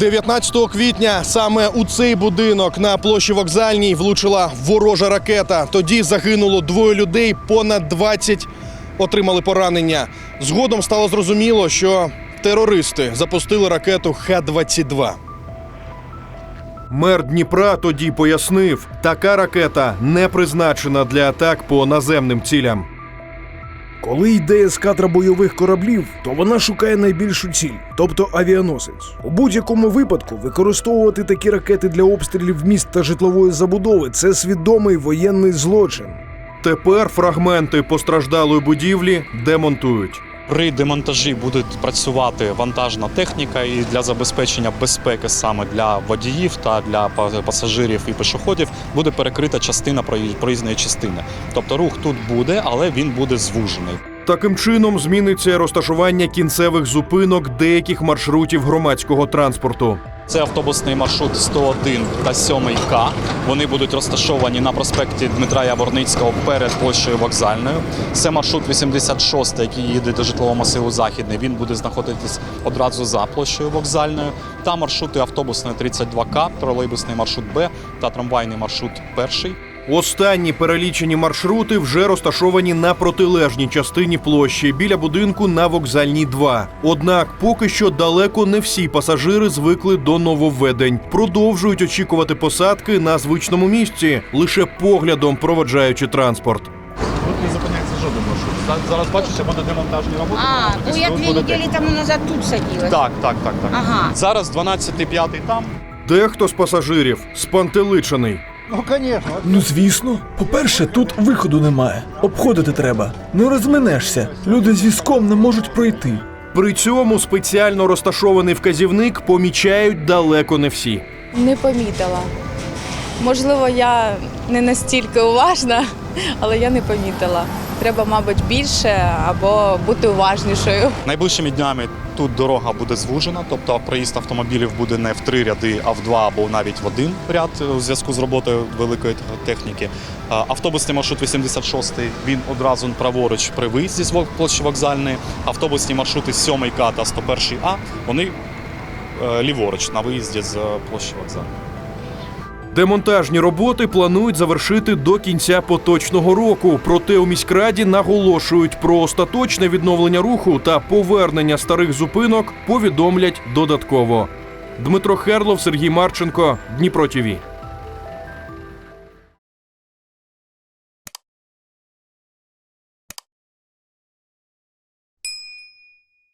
19 квітня саме у цей будинок на площі вокзальній влучила ворожа ракета. Тоді загинуло двоє людей, понад 20 отримали поранення. Згодом стало зрозуміло, що терористи запустили ракету Х-22. Мер Дніпра тоді пояснив, така ракета не призначена для атак по наземним цілям. Коли йде ескадра бойових кораблів, то вона шукає найбільшу ціль, тобто авіаносець. У будь-якому випадку використовувати такі ракети для обстрілів міст та житлової забудови це свідомий воєнний злочин. Тепер фрагменти постраждалої будівлі демонтують. При демонтажі буде працювати вантажна техніка і для забезпечення безпеки саме для водіїв та для пасажирів і пішоходів буде перекрита частина проїз- проїзної частини. Тобто рух тут буде, але він буде звужений. Таким чином зміниться розташування кінцевих зупинок деяких маршрутів громадського транспорту. Це автобусний маршрут 101 та 7 К. Вони будуть розташовані на проспекті Дмитра Яворницького перед площею вокзальною. Це маршрут 86, який їде до житлового масиву Західний. Він буде знаходитись одразу за площею вокзальною. Та маршрути автобусний 32К, тролейбусний маршрут Б та трамвайний маршрут перший. Останні перелічені маршрути вже розташовані на протилежній частині площі біля будинку на вокзальній 2. Однак поки що далеко не всі пасажири звикли до нововведень. Продовжують очікувати посадки на звичному місці, лише поглядом проводжаючи транспорт. Тут не зупиняється жоден маршрут. Зараз бачите, буде демонтажні роботи. А, ну я две недели тому назад тут садилась. Так, так, так, так. Ага. Зараз 12.05 там. Дехто з пасажирів спантеличений. Ну звісно, по-перше, тут виходу немає. Обходити треба. Не розминешся. Люди з візком не можуть пройти. При цьому спеціально розташований вказівник помічають далеко не всі. Не помітила. Можливо, я не настільки уважна, але я не помітила. Треба, мабуть, більше або бути уважнішою. Найближчими днями тут дорога буде звужена, тобто проїзд автомобілів буде не в три ряди, а в два або навіть в один ряд у зв'язку з роботою великої техніки. Автобусний маршрут 86 він одразу праворуч при виїзді з площі вокзальної. Автобусні маршрути 7 К та 101 А вони е, ліворуч на виїзді з е, площі вокзальної. Демонтажні роботи планують завершити до кінця поточного року. Проте у міськраді наголошують про остаточне відновлення руху та повернення старих зупинок повідомлять додатково. Дмитро Херлов, Сергій Марченко, Дніпро ТІВІ.